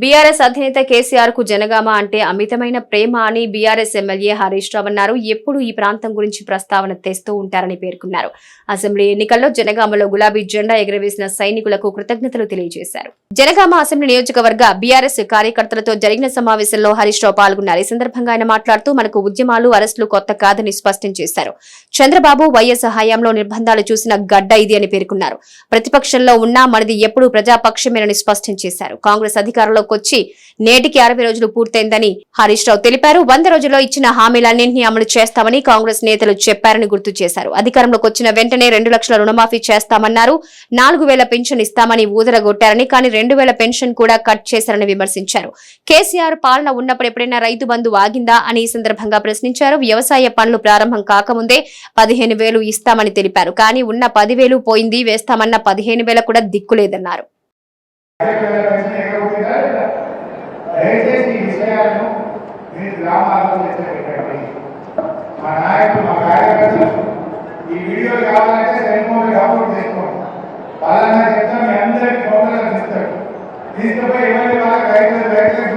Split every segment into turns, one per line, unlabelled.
BRS అధినేత కేసీఆర్కు జనగామ అంటే అమితమైన ప్రేమ అని బీఆర్ఎస్ ఎమ్మెల్యే హరీష్ రావు అన్నారు. ఎప్పుడు ఈ ప్రాంతం గురించి ప్రస్తావన తెస్తూ ఉంటారని పేర్కొన్నారు. అసెంబ్లీ ఎన్నికల్లో జనగామలో గులాబీ జెండా ఎగురవేసిన సైనికులకు కృతజ్ఞతలు తెలియజేశారు. జనగామ అసెంబ్లీ నియోజకవర్గ బీఆర్ఎస్ కార్యకర్తలతో జరిగిన సమావేశంలో హరీష్ రావు పాల్గొన్నారు. ఈ సందర్భంగా ఆయన మాట్లాడుతూ మనకు ఉద్యమాలు అరెస్టులు కొత్త కాదని స్పష్టం చేశారు. చంద్రబాబు వైఎస్ హయాంలో నిర్బంధాలు చూసిన గడ్డ ఇది అని పేర్కొన్నారు. ప్రతిపక్షంలో ఉన్నా మనది ఎప్పుడూ ప్రజాపక్షమేనని స్పష్టం చేశారు. కాంగ్రెస్ అధికారంలో వచ్చి నేటికి అరవై రోజులు పూర్తయిందని హరీష్ రావు తెలిపారు. వంద రోజుల్లో ఇచ్చిన హామీలన్నింటినీ అమలు చేస్తామని కాంగ్రెస్ నేతలు చెప్పారని గుర్తు చేశారు. అధికారంలోకి వచ్చిన వెంటనే రెండు లక్షల రుణమాఫీ చేస్తామన్నారు. నాలుగు వేల పెన్షన్ ఇస్తామని ఊదరగొట్టారని కానీ రెండు వేల పెన్షన్ కూడా కట్ చేశారని విమర్శించారు. కేసీఆర్ పాలన ఉన్నప్పుడు ఎప్పుడైనా రైతు బంధు ఆగిందా అని ఈ సందర్భంగా ప్రశ్నించారు. వ్యవసాయ పనులు ప్రారంభం కాకముందే పదిహేను వేలు ఇస్తామని తెలిపారు. కానీ ఉన్న పదివేలు పోయింది వేస్తామన్న పదిహేను వేల కూడా దిక్కులేదన్నారు
దయచేసి ఈ విషయాలను మీ గ్రామాల్లో చర్చ మా నాయకులు మా కార్యకర్తలు ఈ వీడియోలు కావాలంటే సెల్ఫోన్ డౌన్లోడ్ చేసుకోండి. వాళ్ళ చెప్తా మీ అందరికీ ఫోటోలు ఇస్తాడు తీసుకుపోయి ఇవ్వండి వాళ్ళకి రైతులు రైతులకు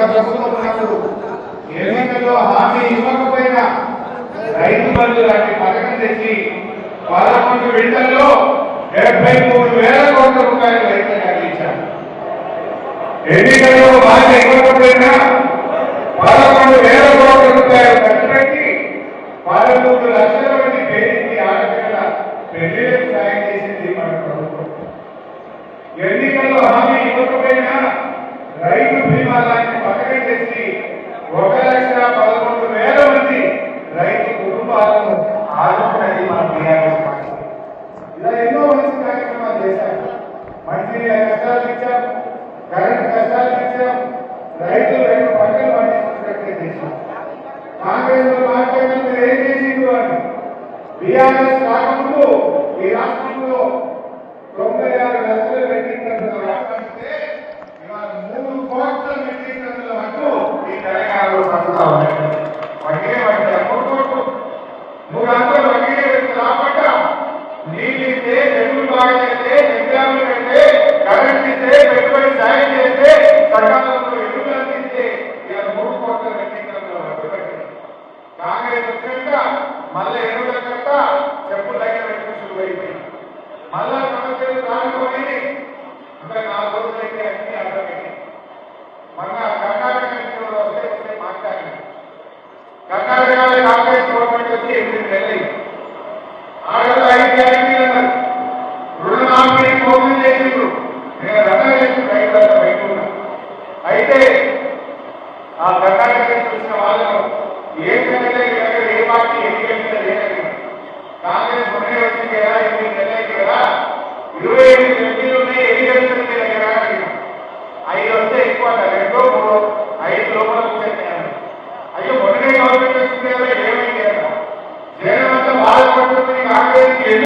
కేసీఆర్ ప్రభుత్వం ఉన్నప్పుడు ఎన్నికల్లో హామీ ఇవ్వకపోయినా రైతు బంధు లాంటి పథకం తెచ్చి పదకొండు విడతల్లో డెబ్బై మూడు వేల కోట్ల రూపాయలు రైతులకు అందించారు. ఎన్నికల్లో హామీ ఇవ్వకపోయినా పదకొండు వేల కోట్ల రూపాయలు ఖర్చు పెట్టి పదమూడు లక్షల మంది పేరించి ఆడపిల్ల పెళ్ళిలకు సాయం చేసింది మన ప్రభుత్వం. ఎన్నికల్లో హామీ ఇవ్వకపోయినా రైతు బీమా లాంటి పథకం చేసి ఒక లక్ష పదకొండు వేల మంది రైతు కుటుంబాలను ఆదుకున్నది మన బీఆర్ఎస్ పార్టీ ఇలా ఎన్నో మంచి కార్యక్రమాలు చేశారు మంచినీళ్ళ కష్టాలు ఇచ్చాం కరెంట్ కష్టాలు ఇచ్చాం రైతులు రెండు పంటలు పండించుకున్నట్లే చేశాం కాంగ్రెస్ మాట్లాడిన మీరు ఏం చేసిండ్రు అని బీఆర్ఎస్ రాకముందు ఈ రాష్ట్రంలో తొంభై ఆరు లక్షల మెట్రిక్ టన్నుల రాష్ట్రానికి ఇవాళ మూడు కోట్ల మెట్రిక్ టన్నుల వరకు ఈ తెలంగాణలో పండుతా ఉన్నాయి ఒకే వడ్డీ మూడు కోట్లు. మూడు వందలు ఒకే వ్యక్తి రాకుండా నీళ్ళు ఇస్తే చెట్లు బాగా చేస్తే ఎగ్జామ్లు పెడితే కరెంట్ ఇస్తే పెట్టుబడి సాయం చేస్తే సకాలంలో ఎరువులు అందిస్తే ఇలా మూడు కోట్ల మెట్రిక్ టన్నుల వరకు కాంగ్రెస్ వచ్చాక మళ్ళీ మళ్ళా సమస్యలు కానుకొని ఇంకా నాలుగు రోజులు అయితే అన్ని అర్థమైంది. మొన్న కర్ణాటక వస్తే వస్తే మాట్లాడింది కర్ణాటకలో కాంగ్రెస్ గవర్నమెంట్ వచ్చి ఎనిమిది నెలలు. ఆడలో ఐదు గ్యారంటీలు అన్నారు. రుణమాఫీ మోసం చేసిండ్రు. నేను రద్దు చేసి రైతులంతా బయట ఉన్నా. అయితే ఆ కర్ణాటక చూసిన వాళ్ళు ఏ సంగతి ఏ పార్టీ ఎన్నికల మీద లేదని కాంగ్రెస్